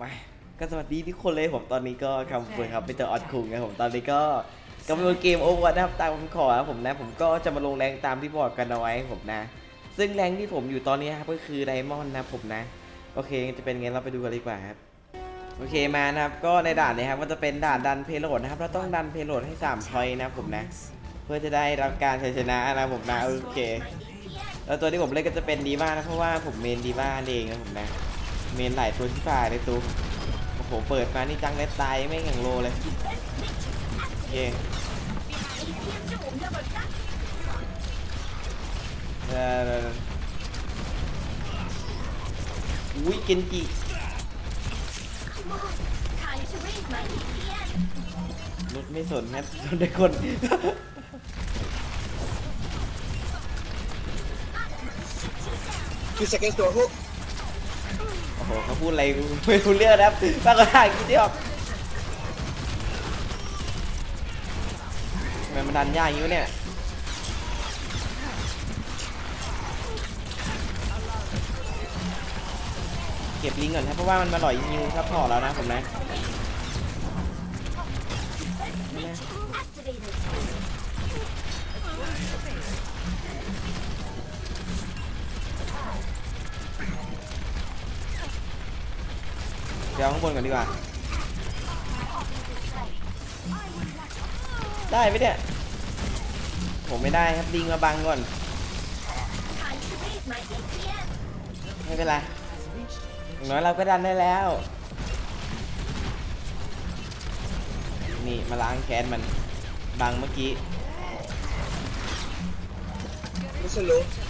มาก็สวัสดีทุกคนเลยผมตอนนี้ก็คำพูดครับเป็นเจอออดคุงนะผมตอนนี้ก็กำลังเกมโอเวอร์นะครับตามผมขอครับผมนะ ผมก็จะมาลงแรงตามที่บอกกันเอาไว้ผมนะ ซึ่งแรงที่ผมอยู่ตอนนี้ครับก็คือไดมอนด์นะผมนะ โอเคจะเป็นไงเราไปดูกันดีกว่าครับโอเคมานะครับก็ในด่านนี้ครับก็จะเป็นด่านดันเพโลดนะครับเราต้องดันเพโลดให้3พอยต์นะผมนะ เพื่อจะได้รับการชัยชนะนะผมนะโอเค แล้วตัวที่ผมเล่นก็จะเป็นดีมานะเพราะว่าผมเมนดีมาเองนะผมนะ เมนหลตัวที่ฝ่ายเลยตูโอ้โห เปิดมานี่จังเลสไตายไม่งอย่างโลเลยโอเคเอออุ้ยเกนจิรถไม่สนครับสนได้คน Two seconds to a hook. โอ้โหเขาพูดอะไรไม่รู้เรื่องนะครับป้าก็ถ่ายคิดที่ออกทำไมมันดันยากอย่างนี้เนี่ยเก็บลิงก่อนครับเพราะว่ามันมาหล่อยยิวซัพพอร์ตแล้วนะผมนะ ดี๋ยวเอาข้างบนก่อนดีกว่า ได้ไหมเนี่ย ผมไม่ได้ครับลิงมาบังก่อน ไม่เป็นไรอย่างน้อยเราก็ดันได้แล้ว นี่มาล้างแค้นมันบังเมื่อกี้ Listen low. ป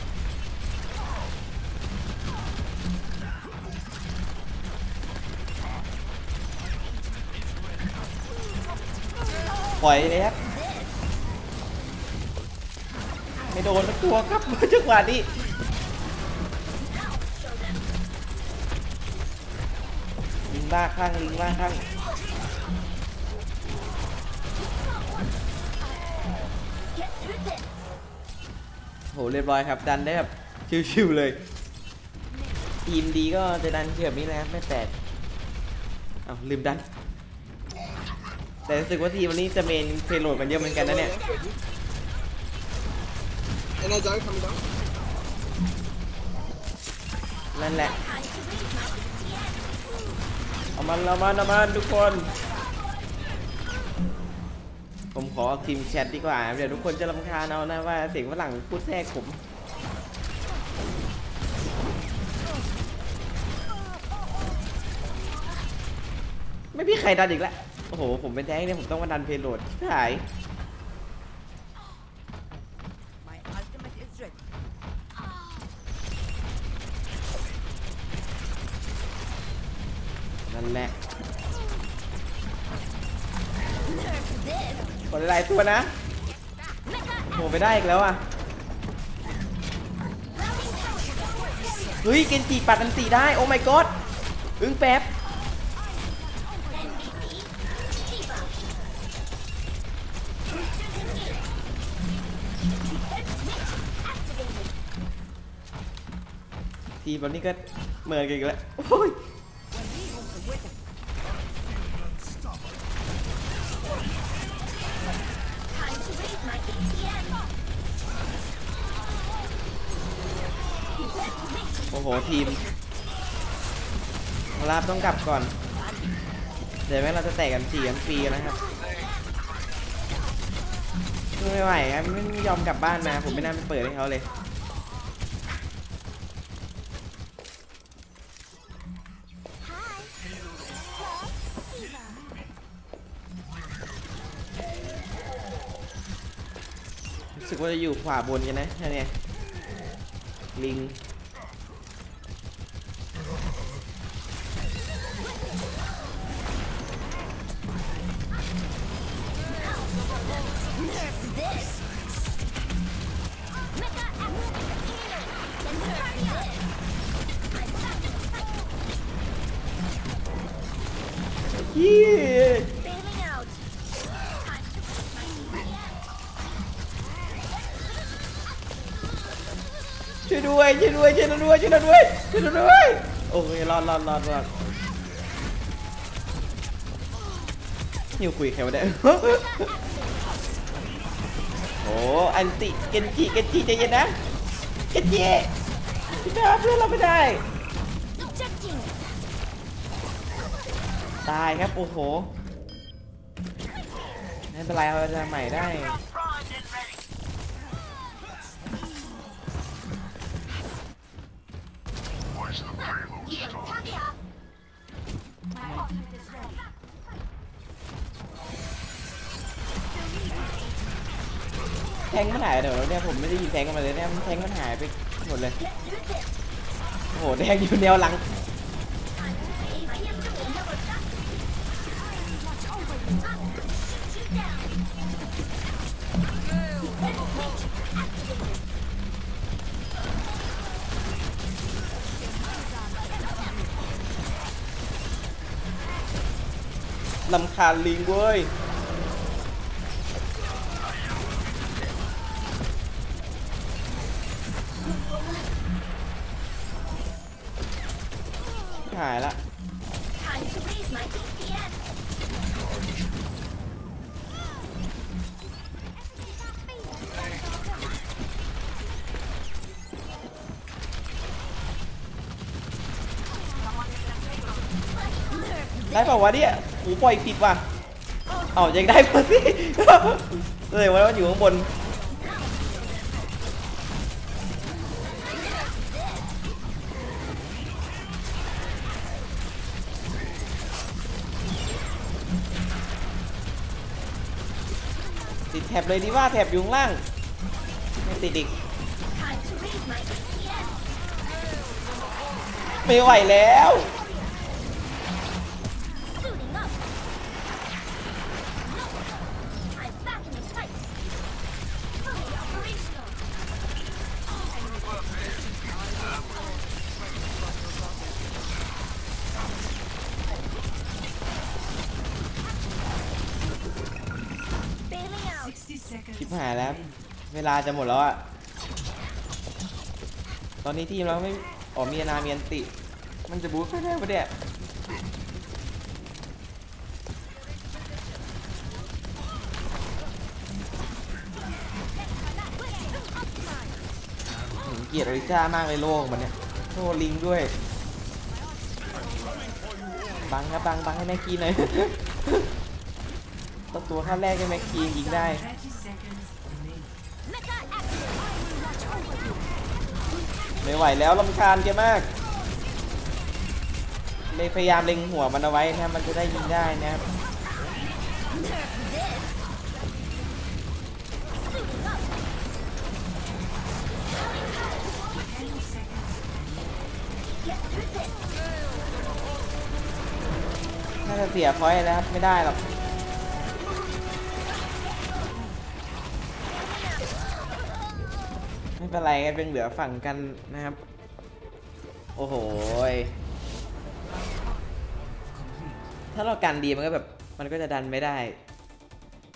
ปล่อยเลยครับ ไม่โดนสักตัวครับจังหวะนี้ลิงบ้าข้างลิงบ้าข้างโหเรียบร้อยครับดันได้แบบชิวๆเลยทีมดีก็จะดันแบบนี้แหละไม่แปลกเอาลืมดัน แต่รู้สึกว่าทีมวันนี้จะเมนเพลโหลดกันเยอะเหมือนกันนะเนี่ย Energize coming down. นั่นแหละ เอามันเอามันเอามันทุกคน ผมขอทีมแชทดีกว่า เดี๋ยวทุกคนจะรำคาญเอานะว่าเสียงฝรั่งพูดแทรกผมไม่พี่ใครดันอีกแล้ว โอ้โห ผมเป็นแท้งเนี่ย ผมต้องมาดันเพลโหลดหาย My ultimate is ready. นั่นแหละกดหลายตัวนะโหไปได้อีกแล้วอะ เฮ้ย เกนจิปัดอันตีได้ โอ้ my god อึ้งแป๊บ ทีมวันนี้ก็เหมือนกันอีกแล้วโอ้ยโอ้โห ทีมลาบต้องกลับก่อน เดี๋ยวแม่งเราจะแตกกันสี่กันฟรีนะครับไม่ไหวครับไม่ยอมกลับบ้านมา ผมไม่น่าไปเปิดให้เขาเลย สึกว่าจะอยู่ขวาบนกันนะท่าเนี่ยลิง ช่วยด้วยช่วยด้วยช่วยด้วยช่วยด้วยช่วยด้วยโอ้ยรอดรอดรอดรอดนิวคุยใครวะเนี่ยโอ้อันติเกนจิเกนจิใจเย็นนะเกนจิพี่ดาเพื่อนเราไม่ได้ตายครับโอ้โหไม่เป็นไรเราจะใหม่ได้ งมันหายไปไหนวเนี่ยผมไม่ได้ยินแทงกันมาเลยเนี่ยมันแทงมันหายไปหมดเลยโอ้โหแทงอยู่แนวหลังลำคาญลิงเว้ย ได้เปล่าวะเนี่ยหูปล่อยผิดว่ะเอายังได้ปะสิเลยว่ามันอยู่ข้างบนติดแท็บเลยดีว่าแท็บอยู่ข้างล่างไม่ติดอีก Time to raise my DPS. ไม่ไหวแล้ว หายแล้ว เวลาจะหมดแล้วอะตอนนี้ทีมเราไม่อ๋อมีนาเมียนติ มันจะบูสต์ไม่ได้ปะเนี่ยเกลียดอริซ่ามากเลยโลกมันเนี่ยโซลิงด้วยบังครับบังบังให้แม็กกี้หน่อยตัวตัวขั้นแรกให้แม็กกี้ยิงได้ ไม่ไหวแล้วลำคาญแกมากเลยพยายามเล็งหัวมันเอาไว้นะมันจะได้ยิงได้นะครับน่าจะเสียพอยต์แล้วครับไม่ได้หรอก ไม่เป็นไรกันเป็นเหลือฝั่งกันนะครับ โอ้โหถ้าเรากันดีมันก็แบบมันก็จะดันไม่ได้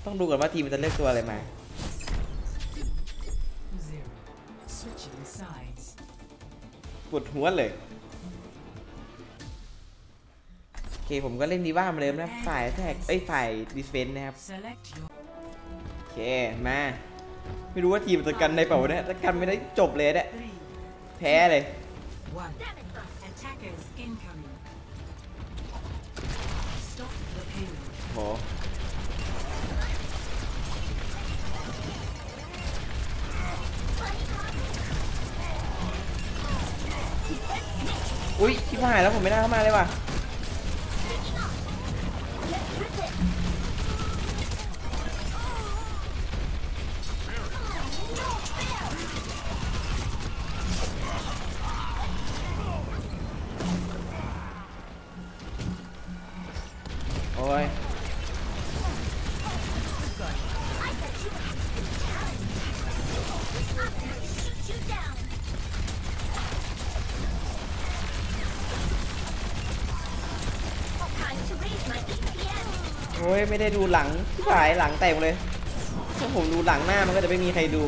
ต้องดูก่อนว่าทีมมันจะเลือกตัวอะไรมาปวดหัวเลยโอเคผมก็เล่นดีว่ามาเดิมนะฝ่ายแท็กเอ้ยฝ่ายดิสเฟนต์นะครับโอเคมา ไม่รู้ว่าทีมจะกันได้เปล่าวะเนี่ยถ้ากันไม่ได้จบเลยเนี่ย three, แพ้เลย one. Attackers incoming. Stop the payload. โหอุ้ยชิบหายแล้วผมไม่น่าเข้ามาเลยว่ะ my DPS. โอ้ยไม่ได้ดูหลังที่ายหลังแตกเลย ถ้าผมดูหลังหน้ามันก็จะไม่มีใครดู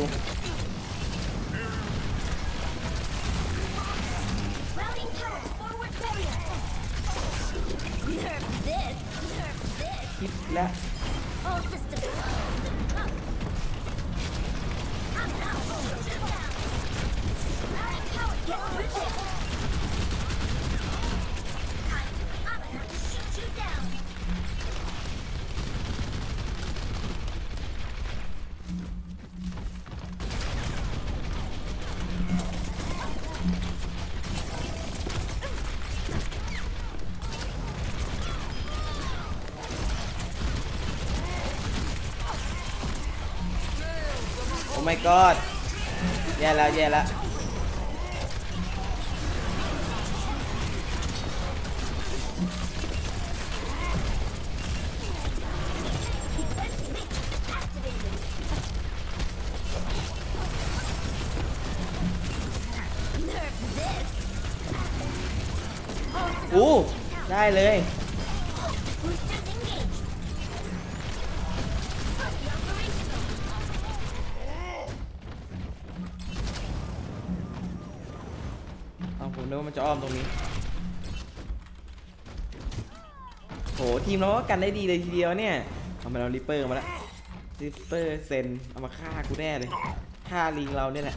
คิ my god แย่แล้วแย่แล้วอู้ได้เลย จะอ้อมตรงนี้โหทีมเราก็กันได้ดีเลยทีเดียวเนี่ยเอามาเราริปเปอร์มาแล้วริปเปอร์เซนเอามาฆ่ากูแน่เลยฆ่าลิงเราเนี่ยแหละ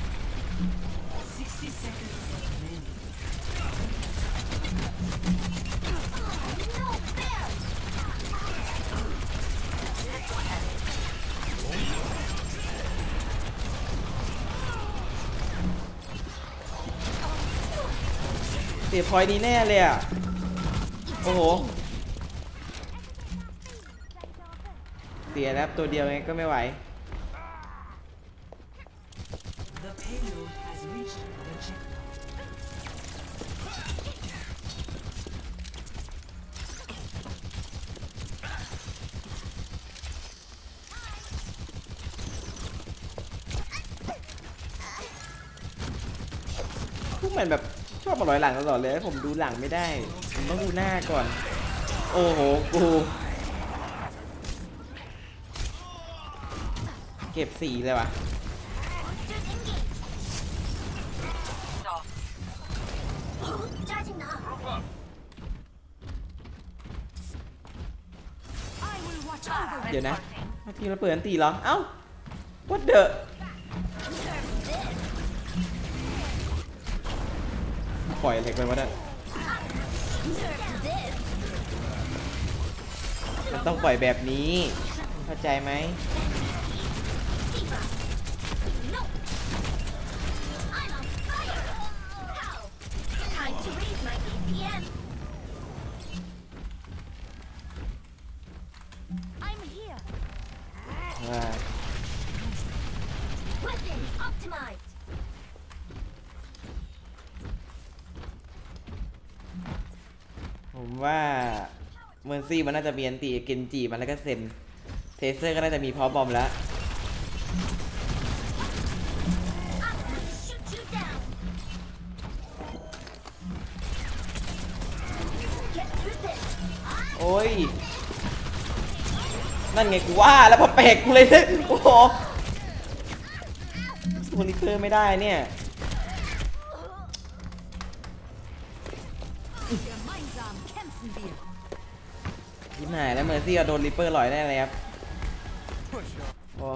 พอยนี้แน่เลยอะ โอ้โห เสียแล้วตัวเดียวไงก็ไม่ไหว The payload has reached the checkpoint. พวกมันแบบ ชอบมาลอยหลังตลอดเลยผมดูหลังไม่ได้ผมต้องดูหน้าก่อน โอ้โหกูเก็บสีเลยวะเดี๋ยวนะเอาทีมเราเปิดอันตีเหรอ เอ้า what the ปล่อยอะไรไปวะเนี่ย Nerf this. มันต้องปล่อยแบบนี้ เข้าใจไหม Diva. No. I'm on fire. How? Time to raise my BPM. I'm here. ว่า Weapons optimized. ผมว่าเมอร์ซี่มันน่าจะมีอันตีเกนจิมันแล้วก็เซนเทเซอร์ก็น่าจะมีพร้อมบอมแล้วโอ้ย นั่นไงกูว่าแล้วพอแปลกกูเลยเนี่ยโอ้โหโมนิเตอร์ไม่ได้เนี่ย หายแล้วเมอร์ซี่เอาโดนริปเปอร์ลอยแน่เลยครับโอ้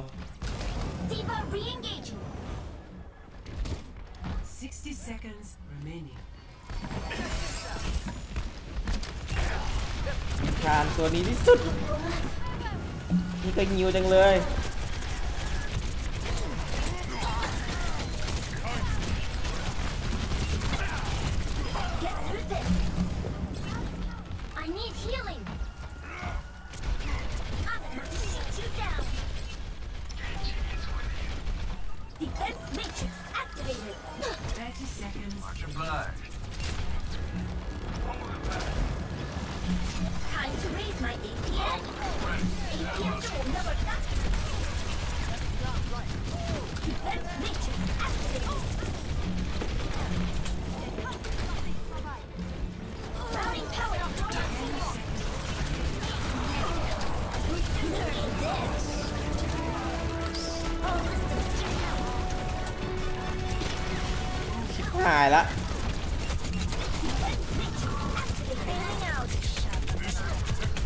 Diva re-engaging. 60 seconds remaining. ทานตัวนี้ที่สุด นี่ก็งิวจังเลย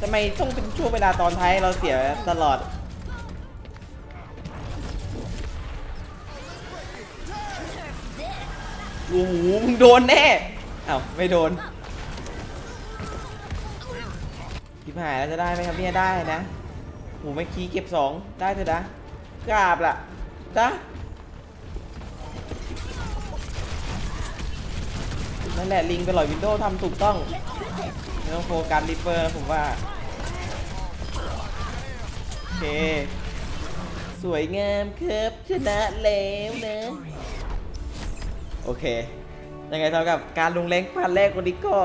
ำไมต้องเป็นช่วงเวลาตอนท้ายเราเสียตลอด โอ้โหมึงโดนแน่อ้าวไม่โดนพี่หายแล้วจะได้ไหมครับเนี่ยได้นะโหไม่คีเก็บสองได้เถอะนะกราบล่ะจ้ะนั่นแหละลิงไปหลอยวินโดว์ทำถูกต้องไม่ต้องโฟกัสริเปอร์ผมว่า เค สวยงามครับชนะแล้วนะ โอเค ยังไงเท่ากับการลงแรงพาร์ทแรกวันนี้ก็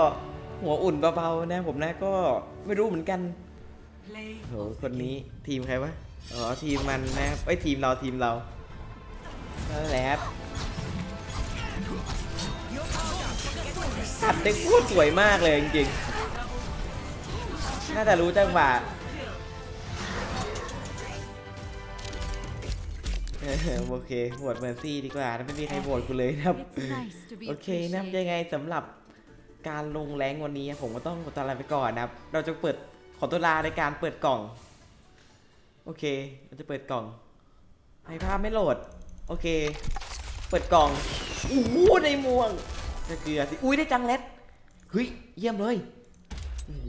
หัวอุ่นเบาๆนะผมนะก็ไม่รู้เหมือนกันโหคนนี้ทีมใครวะ อ๋อ ทีมมันนะครับเอ้ทีมเราทีมเราแหละครับขัดได้โคตรสวยมากเลยจริงๆ น่าจะรู้จังหวะ โอเคโหวตเมอร์ซี่ดีกว่านะไม่มีใครโหวตกูเลยนะครับ โอเคนะยังไงสำหรับการลงแรงวันนี้ผมก็ต้องขอตัวลาไปก่อนนะครับ เราจะเปิดขอตัวลาในการเปิดกล่อง โอเค เราจะเปิดกล่องไอภาพไม่โหลด โอเค เปิดกล่องอู้หูในม่วงจะเกลือสิ อุ้ยได้จังเล็ดเฮ้ย เยี่ยมเลย โอ้โห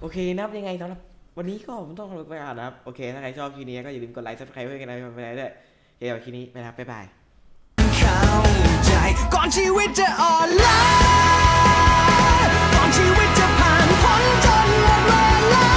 โอเคนะครับยังไงสำหรับ วันนี้ก็ผมต้องไปก่อนนะครับ โอเค ถ้าใครชอบคลิปนี้ก็อย่าลืมกดไลค์ subscribe เพื่อกันนะไปได้ด้เดี๋ยวคลิปนี้ไปแล้บ๊ายบายเจก่อนชีวิตจะอ่อนล้าก่อนชีวิตจะผ่านพ้นจนหมดเวลา